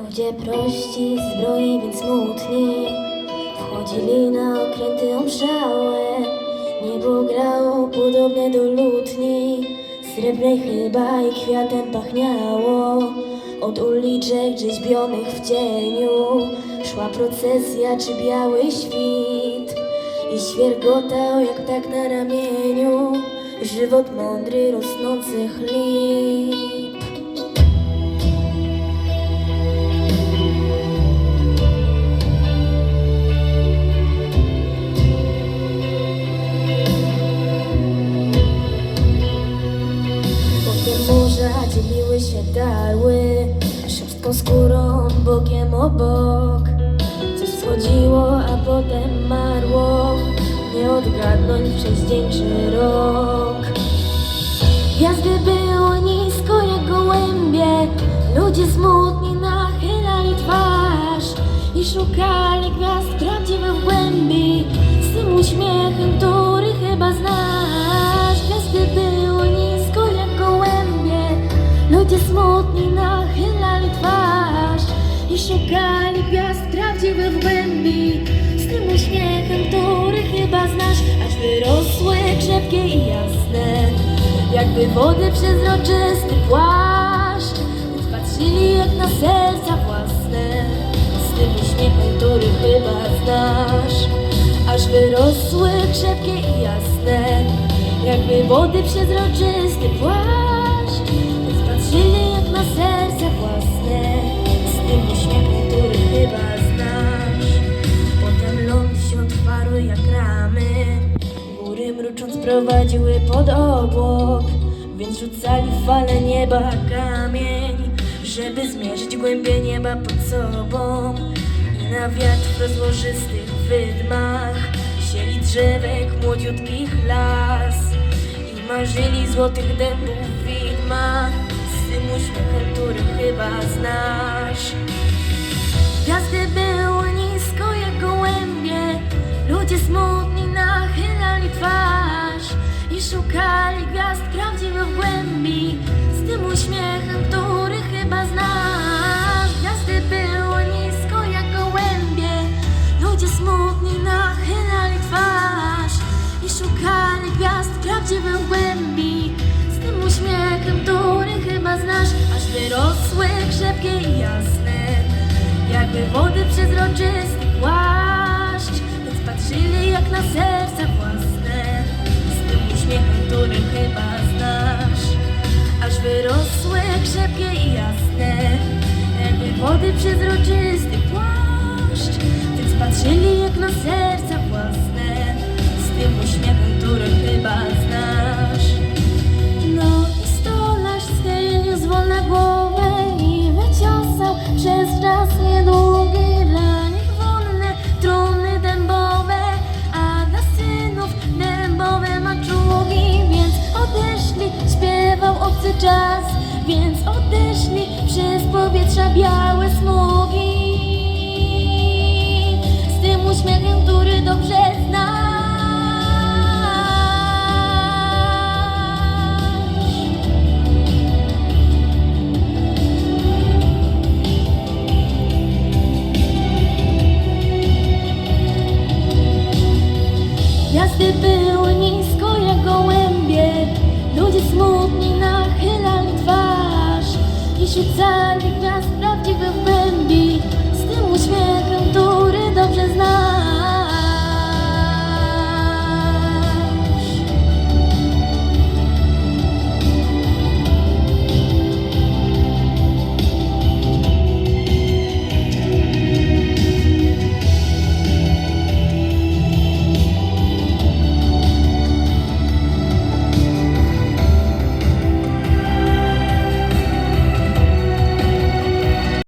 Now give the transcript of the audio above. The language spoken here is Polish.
Ludzie prości, zbrojni więc smutni. Wchodzili na okręty omszałe. Niebo grało podobne do lutni. Srebrnej chyba i kwiatem pachniało. Od uliczek rzeźbionych w cieniu Szła procesja czy biały świt. I świergotał jak tak na ramieniu. Żywot mądry rosnących lip Potem morza dzieliły się darły Szorstką skórą, bokiem o bok Coś schodziło, a potem marło Nie odgadnąć przez czy rok. Gwiazdy były nisko jak gołębie Ludzie smutni nachylali twarz I szukali gwiazd prawdziwych głębi nachylali twarz I szukali gwiazd prawdziwych w głębi. Z tym uśmiechem, który chyba znasz Aż wyrosły krzepkie i jasne. Jakby wody przezroczysty płaszcz Więc patrzyli jak na serca własne. Z tym uśmiechem, który chyba znasz Aż wyrosły krzepkie i jasne. Jakby wody przezroczysty płaszcz Więc patrzyli na serca własne Z tym uśmiechem, który chyba znasz. Potem ląd się otwarł jak ramy Góry mrucząc prowadziły pod obłok Więc rzucali fale nieba kamień Żeby zmierzyć głębię nieba pod sobą. I na wiatr w rozłożystych wydmach Sieli drzewek młodziutkich las I marzyli złotych dębów widma Uśmiechem, który chyba znasz. Gwiazdy były nisko jak gołębie Ludzie smutni nachylali twarz I szukali gwiazd prawdziwych głębi. Z tym uśmiechem, i jasne jakby wody przezroczysty płaszcz. Więc patrzyli jak na serca własne Z tym uśmiechem, który chyba znasz. Aż wyrosły krzepkie i jasne Jakby wody przezroczysty płaszcz. Więc patrzyli jak na serca śpiewał obcy czas, więc odeszli przez powietrza białe smugi. Z tym uśmiechem, który dobrze znasz. Gwiazdy były oświecanie gwiazd prawdziwych w głębi. Z tym uśmiechem, który dobrze znam.